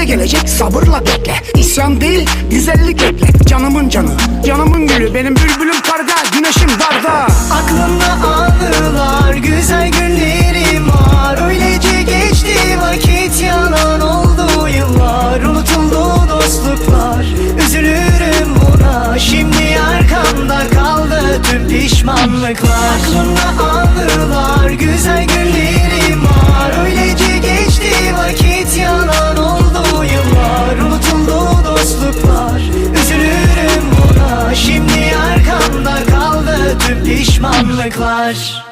de gelecek sabırla bekle. İsyan değil güzellik ekle Canımın canı canımın gülü. Benim bülbülüm karga güneşim darda Aklımda anılar güzel günlerim var. Öylece geçti vakit yalan oldu yıllar. Unutuldu dostluklar üzülürüm buna. Şimdi arkamda kaldı tüm pişmanlıklar. Aklımda anılar güzel üzülürüm